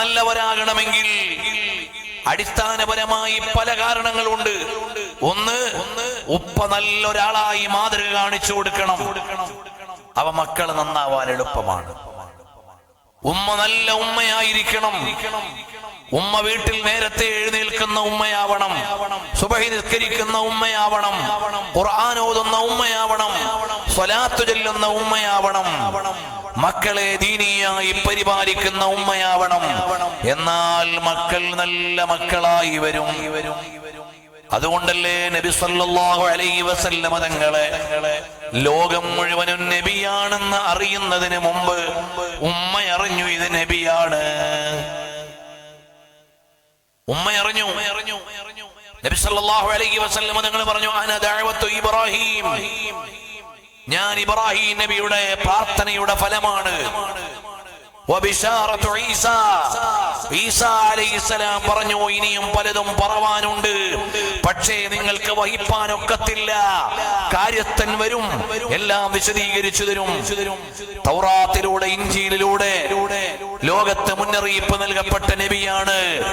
നല്ലവരാകണമെങ്കിൽ അടിസ്ഥാനപരമായി പല കാരണങ്ങളുണ്ട്. ഒന്ന് ഉപ്പ നല്ലൊരാളായി മാതൃക കാണിച്ചു കൊടുക്കണം. അവ മക്കൾ നന്നാവാൻ എളുപ്പമാണ്. ഉമ്മ നല്ല ഉമ്മയായിരിക്കണം. ഉമ്മ വീട്ടിൽ നേരത്തെ എഴുന്നേൽക്കുന്ന ഉമ്മയാവണം. സുബഹി നിസ്കരിക്കുന്ന ഉമ്മയാവണം. ഖുർആൻ ഓതുന്ന ഉമ്മയാവണം. സ്വലാത്തു ചൊല്ലുന്ന ഉമ്മയാവണം. മക്കളെ ദീനിയായി പരിപാലിക്കുന്ന ഉമ്മയാവണം. എന്നാൽ മക്കൾ നല്ല മക്കളായി വരും. അതുകൊണ്ടല്ലേ നബി സല്ലല്ലാഹു അലൈഹി വസല്ലമ തങ്ങളെ ലോകം മുഴുവനും നബിയാണെന്ന് അറിയുന്നതിന് മുമ്പ് ഉമ്മ അറിഞ്ഞു ഇത് നബിയാണ്. ഉമ്മ അറിഞ്ഞു നബി സല്ലല്ലാഹു അലൈഹി വസല്ലമ തങ്ങൾ പറഞ്ഞു അന ദഅവത്തു ഇബ്രാഹിം. ഞാൻ ഇബ്രാഹിം നബിയുടെ പ്രാർത്ഥനയുടെ ഫലമാണ്. പറഞ്ഞു ഇനിയും പലതും പറവാനുണ്ട്. പക്ഷേ നിങ്ങൾക്ക് വഹിപ്പാനൊക്കത്തില്ല. കാര്യത്തൻ വരും എല്ലാം വിശദീകരിച്ചു തരും. തൗറാത്തിലൂടെ ഇഞ്ചിയിലൂടെ ലോകത്ത് മുന്നറിയിപ്പ് നൽകപ്പെട്ട നബിയാണ്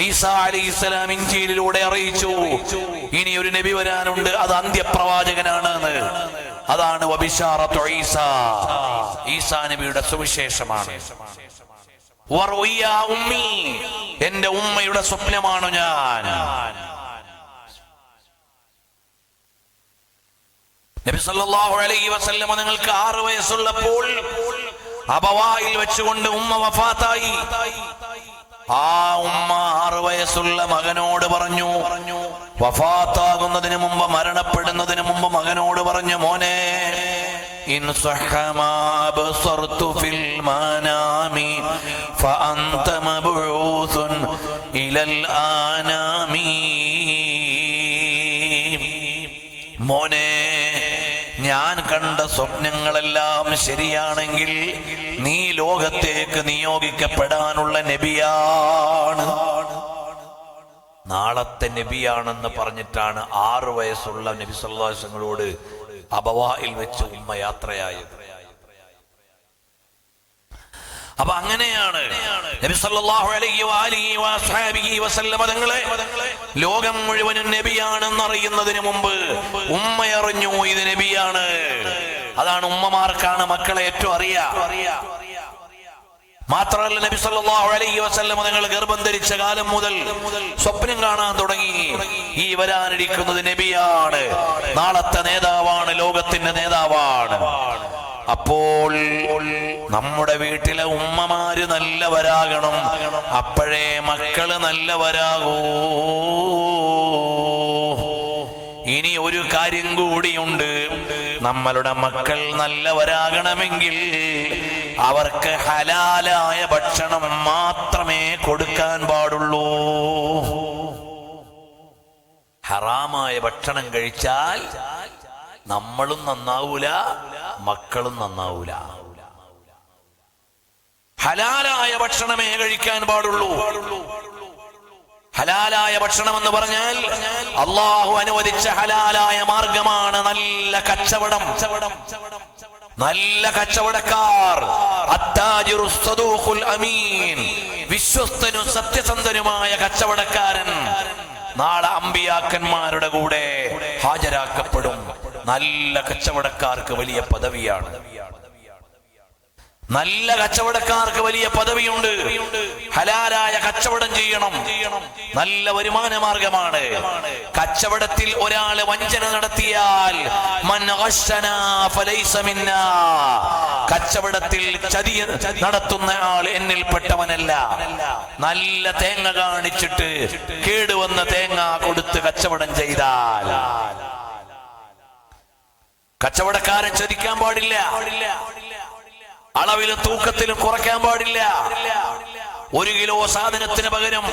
ഈസാ അലൈഹിസ്സലാം ഇഞ്ചിയിലൂടെ അറിയിച്ചു. ഇനി ഒരു നബി വരാനുണ്ട് അത് അന്ത്യപ്രവാചകനാണ്. അതാണ് ഈസാ. നബിയുടെ സുവിശേഷമാണ്. എന്റെ ഉമ്മയുടെ സ്വപ്നമാണ് ഞാൻ. നബി സല്ലല്ലാഹു അലൈഹി വസല്ലമ നിങ്ങൾക്ക് ആറ് വയസ്സുള്ളപ്പോൾ അബവായിൽ വെച്ചുകൊണ്ട് ഉമ്മ വഫാത്തായി. ആ ഉമ്മ ആറു വയസ്സുള്ള മകനോട് പറഞ്ഞു പറഞ്ഞു വഫാത്താകുന്നതിന് മുമ്പ് മരണപ്പെടുന്നതിന് മുമ്പ് മകനോട് പറഞ്ഞു മോനെ മോനെ ഞാൻ കണ്ട സ്വപ്നങ്ങളെല്ലാം ശരിയാണെങ്കിൽ നീ ലോകത്തേക്ക് നിയോഗിക്കപ്പെടാനുള്ള നബിയാണ്. നാളത്തെ നബിയാണെന്ന് പറഞ്ഞിട്ടാണ് ആറു വയസ്സുള്ള നബി സല്ലാസങ്ങളോട് അബവായിൽ വെച്ച് ഉമ്മ യാത്രയായത്. അപ്പൊ അങ്ങനെയാണ് നബി സല്ലല്ലാഹു അലൈഹി വആലിഹി വഅസ്ഹാബിഹി വസല്ലമ തങ്ങളെ ലോകം മുഴുവനും നബിയാണെന്ന് അറിയുന്നതിന് മുമ്പ് ഉമ്മയറിഞ്ഞു ഇത് നബിയാണ്. അതാണ് ഉമ്മമാർക്കാണ് മക്കളെ ഏറ്റവും അറിയാ. മാത്രമല്ല നബി സല്ലല്ലാഹു അലൈഹി വസല്ലമ തങ്ങൾ ഗർഭം ധരിച്ച കാലം മുതൽ സ്വപ്നം കാണാൻ തുടങ്ങി. ഈ വരാനിരിക്കുന്നത് നബിയാണ്. നാളത്തെ നേതാവാണ് ലോകത്തിന്റെ നേതാവാണ്. അപ്പോൾ നമ്മുടെ വീട്ടിലെ ഉമ്മമാര് നല്ലവരാകണം. അപ്പോഴേ മക്കൾ നല്ലവരാകൂ. ഇനി ഒരു കാര്യം കൂടിയുണ്ട്. നമ്മളുടെ മക്കൾ നല്ലവരാകണമെങ്കിൽ അവർക്ക് ഹലാലായ ഭക്ഷണം മാത്രമേ കൊടുക്കാൻ പാടുള്ളൂ. ഹറാമായ ഭക്ഷണം കഴിച്ചാൽ നമ്മളും നന്നാവൂല മക്കളും നന്നാവൂല. ഹലാലായ ഭക്ഷണമേ കഴിക്കാൻ പാടുള്ളൂ. ഹലാലായ ഭക്ഷണം എന്ന് പറഞ്ഞാൽ അള്ളാഹു അനുവദിച്ച ഹലാലായ മാർഗമാണ് നല്ല കച്ചവടം. നല്ല കച്ചവടക്കാർ. അമീൻ. വിശ്വസ്തനും സത്യസന്ധനുമായ കച്ചവടക്കാരൻ. നാളെ അമ്പിയാക്കന്മാരുടെ കൂടെ ഹാജരാക്കപ്പെടും. നല്ല കച്ചവടക്കാർക്ക് വലിയ പദവിയാണ്. നല്ല കച്ചവടക്കാർക്ക് വലിയ പദവിയുണ്ട്. ഹലാലായ കച്ചവടം ചെയ്യണം. നല്ല വരുമാന മാർഗമാണ്. കച്ചവടത്തിൽ ഒരാൾ വഞ്ചന നടത്തിയാൽ. കച്ചവടത്തിൽ ചതി നടത്തുന്ന ആൾ എന്നിൽപ്പെട്ടവനല്ല നല്ല തേങ്ങ കാണിച്ചിട്ട് കേടുവന്ന തേങ്ങ കൊടുത്ത് കച്ചവടം ചെയ്താൽ. കച്ചവടക്കാരൻ ചതിക്കാൻ പാടില്ല. അളവിലും തൂക്കത്തിലും കുറയ്ക്കാൻ പാടില്ല. ഒരു കിലോ സാധനത്തിന് പകരം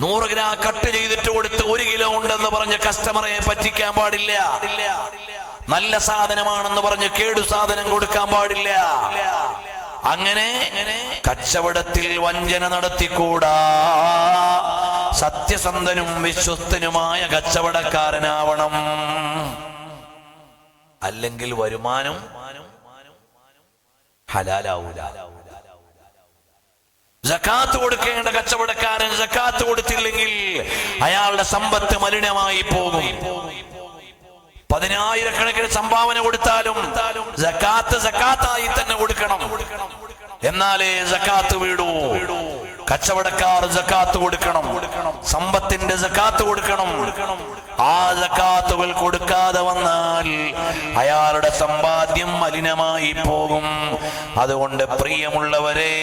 നൂറ് ഗ്രാം കട്ട് ചെയ്തിട്ട് കൊടുത്ത് ഒരു കിലോ ഉണ്ടെന്ന് പറഞ്ഞ് കസ്റ്റമറെ പറ്റിക്കാൻ പാടില്ല. നല്ല സാധനമാണെന്ന് പറഞ്ഞ് കേടു സാധനം കൊടുക്കാൻ പാടില്ല. അങ്ങനെ കച്ചവടത്തിൽ വഞ്ചന നടത്തിക്കൂടാ. സത്യസന്ധനും വിശ്വസ്തനുമായ കച്ചവടക്കാരനാവണം. അല്ലെങ്കിൽ വരുമാനം ഹലാലാവൂല. ജക്കാത്ത് കൊടുക്കേണ്ട കച്ചവടക്കാരൻ ജക്കാത്ത് കൊടുത്തില്ലെങ്കിൽ അയാളുടെ സമ്പത്ത് മലിനമായി പോകും. പതിനായിരക്കണക്കിന് സംഭാവന കൊടുത്താലും ജക്കാത്ത് ജക്കാത്തായി തന്നെ കൊടുക്കണം. എന്നാലേ ജക്കാത്ത് വീടൂ. കച്ചവടക്കാർ ജക്കാത്ത് കൊടുക്കണം. സമ്പത്തിന്റെ ജക്കാത്ത് കൊടുക്കണം. ആ ജക്കാത്തുകൾ കൊടുക്കാതെ വന്നാൽ അയാളുടെ സമ്പാദ്യം മലിനമായി പോകും. അതുകൊണ്ട് പ്രിയമുള്ളവരെ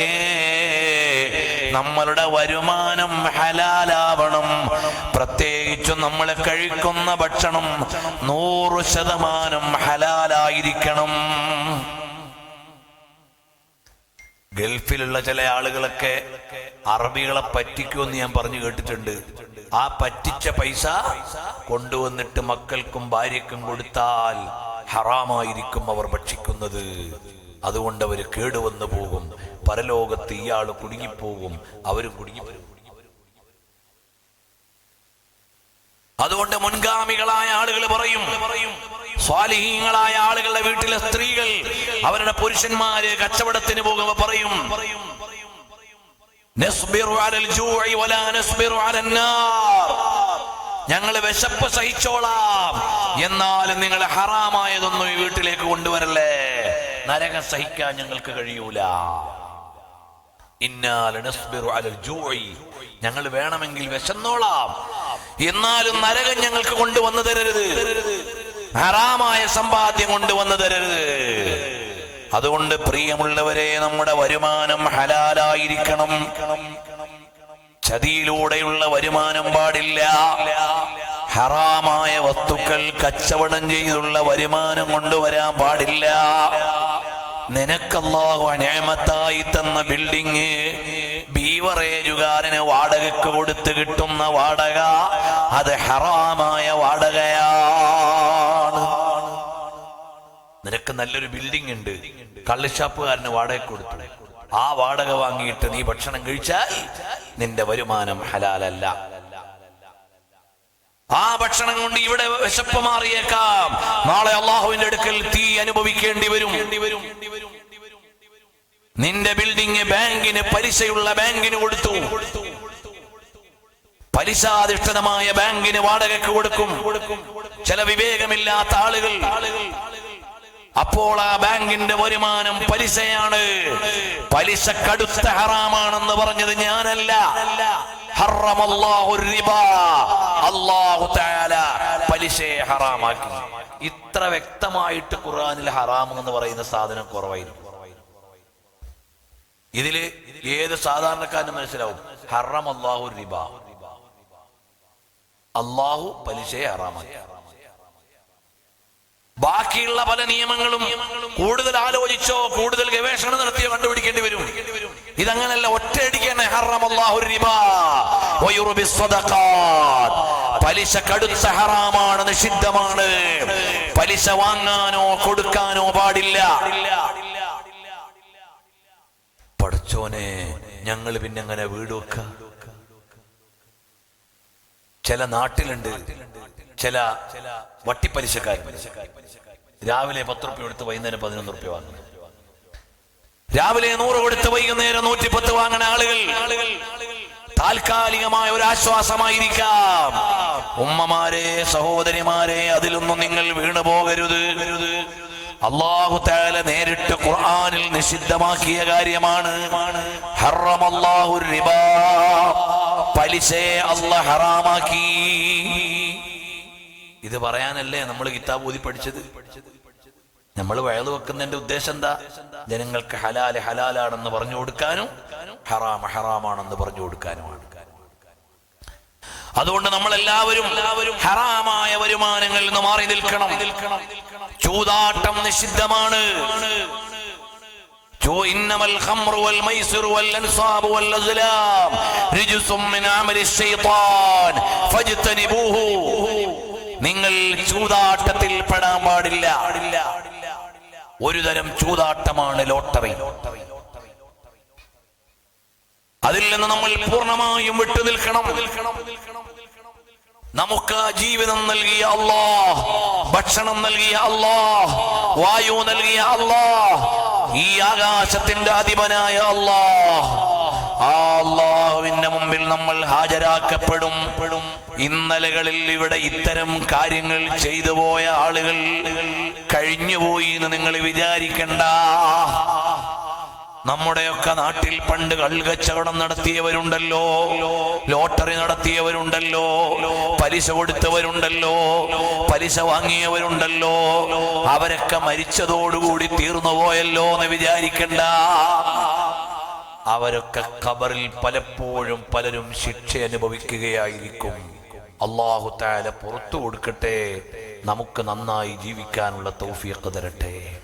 നമ്മളുടെ വരുമാനം ഹലാലാവണം. പ്രത്യേകിച്ചും നമ്മൾ കഴിക്കുന്ന ഭക്ഷണം നൂറ് ശതമാനം ഹലാലായിരിക്കണം. ഗൾഫിലുള്ള ചില ആളുകളൊക്കെ അറബികളെ പറ്റിക്കുമെന്ന് ഞാൻ പറഞ്ഞു കേട്ടിട്ടുണ്ട്. ആ പറ്റിച്ച പൈസ കൊണ്ടുവന്നിട്ട് മക്കൾക്കും ഭാര്യക്കും കൊടുത്താൽ ഹറാമായിരിക്കും അവർ ഭക്ഷിക്കുന്നത്. അതുകൊണ്ട് അവർ കേടുവന്നു പോകും. പരലോകത്ത് ഇയാൾ കുടുങ്ങിപ്പോകും. അവരും കുടുങ്ങിപ്പോകും. അതുകൊണ്ട് മുൻഗാമികളായ ആളുകൾ പറയും പറയും സ്വാലിഹീങ്ങളായ ആളുകളുടെ വീട്ടിലെ സ്ത്രീകൾ അവരുടെ പുരുഷന്മാര് കച്ചവടത്തിന് പോകുമ്പോ പറയും ഞങ്ങൾ വിശപ്പ് സഹിച്ചോളാം. എന്നാലും നിങ്ങൾ ഹറാമായതൊന്നും ഈ വീട്ടിലേക്ക് കൊണ്ടുവരല്ലേ? നരകം സഹിക്കാൻ ഞങ്ങൾക്ക് കഴിയൂല. ഞങ്ങൾ വേണമെങ്കിൽ വിശന്നോളാം. എന്നാലും നരകം ഞങ്ങൾക്ക് കൊണ്ടുവന്നു തരരുത്. ഹറാമായ സമ്പാദ്യം കൊണ്ടുവന്നു തരരുത്. അതുകൊണ്ട് പ്രിയമുള്ളവരെ നമ്മുടെ വരുമാനം ഹലാലായിരിക്കണം. ചതിയിലൂടെയുള്ള വരുമാനം പാടില്ല. ഹറാമായ വസ്തുക്കൾ കച്ചവടം ചെയ്തുള്ള വരുമാനം കൊണ്ടുവരാൻ പാടില്ല. നിനക്കല്ലാഹു അനേമത്തായി തന്ന ബിൽഡിങ് ബീവറേജുകാരന് വാടകയ്ക്ക് കൊടുത്ത് കിട്ടുന്ന വാടക അത് ഹറാമായ വാടകയാണ്. നിനക്ക് നല്ലൊരു ബിൽഡിംഗ് ഉണ്ട് കള്ളിഷാപ്പുകാരന് വാടക കൊടുത്തു. ആ വാടക വാങ്ങിയിട്ട് നീ ഭക്ഷണം കഴിച്ചാൽ നിന്റെ വരുമാനം ഹലാലല്ല. ആ ഭക്ഷണം കൊണ്ട് ഇവിടെ വിശപ്പ് മാറിയേക്കാം. നാളെ അള്ളാഹുവിന്റെ അടുക്കൽ തീ അനുഭവിക്കേണ്ടി വരും. നിന്റെ ബിൽഡിംഗ് ബാങ്കിന് പലിശയുള്ള ബാങ്കിന് കൊടുത്തു. പലിശാധിഷ്ഠിതമായ ബാങ്കിന് വാടകയ്ക്ക് കൊടുക്കും. ചില വിവേകമില്ലാത്ത ആളുകൾ അപ്പോൾ ആ ബാങ്കിന്റെ വരുമാനം പലിശയാണ്. പലിശ കടുത്ത ഹറാമാണെന്ന് പറഞ്ഞത് ഞാനല്ല. പലിശയെ ഹറാമാക്കി. ഇത്ര വ്യക്തമായിട്ട് ഖുർആനിൽ ഹറാം എന്ന് പറയുന്ന സാധനം കുറവായിരുന്നു. ഇതിൽ ഏത് സാധാരണക്കാരനും മനസ്സിലാവും? ഹറം അള്ളാഹു റിബ. അള്ളാഹു പലിശയെ ഹറാമാക്കി. ബാക്കിയുള്ള പല നിയമങ്ങളും കൂടുതൽ ആലോചിച്ചോ കൂടുതൽ ഗവേഷണം നടത്തിയോ കണ്ടുപിടിക്കേണ്ടി വരും. ഇതങ്ങനല്ല ഒറ്റയടിക്ക്. പലിശ കടുത്ത ഹറാമാണ് നിഷിദ്ധമാണ്. പലിശ വാങ്ങാനോ കൊടുക്കാനോ പാടില്ല. പഠിച്ചോനെ ഞങ്ങൾ പിന്നെ അങ്ങനെ വീട് വെക്ക? ചില നാട്ടിലുണ്ട്. ചില വട്ടിപ്പലിശക്കാർ രാവിലെ പത്ത് റുപ്യ കൊടുത്ത് വൈകുന്നേരം പതിനൊന്ന് റുപ്യ വാങ്ങുന്നു രാവിലെ നൂറ് കൊടുത്ത് വൈകുന്നേരം നൂറ്റി പത്ത് വാങ്ങുന്ന ആളുകൾ താൽക്കാലികമായ ഒരു ആശ്വാസമായിരിക്കാം. ഉമ്മമാരെ സഹോദരിമാരെ അതിലൊന്നും നിങ്ങൾ വീണു പോകരുത്. അള്ളാഹു താല നേരിട്ട് ഖുർആാനിൽ നിഷിദ്ധമാക്കിയ കാര്യമാണ്. പലിശയെ അല്ല ഹറാമാക്കി. ഇത് പറയാനല്ലേ നമ്മൾ കിതാബ് ഓതി പഠിച്ചത് നമ്മൾ വയല് വെക്കുന്നതിന്റെ ഉദ്ദേശം എന്താ ജനങ്ങൾക്ക് ഹലാല് ഹലാലാണെന്ന് പറഞ്ഞു കൊടുക്കാനും ഹറാം ഹറാമാണെന്ന് പറഞ്ഞു കൊടുക്കാനുമാണ് അതുകൊണ്ട് നമ്മൾ എല്ലാവരും ഹറാമായ വരുമാനങ്ങളിൽ നിന്ന് മാറി നിൽക്കണം ചൂതാട്ടം നിഷിദ്ധമാണ് ചോ- إنما الخمر والميسر والأنصاب والأزلام رجس من عمل الشيطان فاجتنبوه നിങ്ങൾ ചൂതാട്ടത്തിൽ പെടാൻ പാടില്ല. ഒരു തരം ചൂതാട്ടമാണ് ലോട്ടറി. അതിൽ നിന്ന് നമ്മൾ പൂർണമായും വിട്ടു നിൽക്കണം. നമുക്ക് ജീവിതം നൽകിയ അല്ലാ ഭക്ഷണം നൽകിയ അല്ലാ വായു നൽകിയ അല്ലാ ഈ ആകാശത്തിന്റെ അധിപനായ അല്ലാ അള്ളാഹുവിന്റെ മുമ്പിൽ നമ്മൾ ഹാജരാക്കപ്പെടും. ഇന്നലകളിൽ ഇവിടെ ഇത്തരം കാര്യങ്ങൾ ചെയ്തു പോയ ആളുകൾ കഴിഞ്ഞുപോയി എന്ന് നിങ്ങൾ വിചാരിക്കണ്ട. നമ്മുടെയൊക്കെ നാട്ടിൽ പണ്ട് കൽകച്ചവടം നടത്തിയവരുണ്ടല്ലോ ലോട്ടറി നടത്തിയവരുണ്ടല്ലോ പലിശ കൊടുത്തവരുണ്ടല്ലോ പലിശ വാങ്ങിയവരുണ്ടല്ലോ അവരൊക്കെ മരിച്ചതോടുകൂടി തീർന്നു പോയല്ലോ എന്ന് വിചാരിക്കണ്ട. അവരൊക്കെ ഖബറിൽ പലപ്പോഴും പലരും ശിക്ഷ അനുഭവിക്കുകയായിരിക്കും. അള്ളാഹു താല പുറത്തു കൊടുക്കട്ടെ. നമുക്ക് നന്നായി ജീവിക്കാനുള്ള തൗഫീഖ് തരട്ടെ.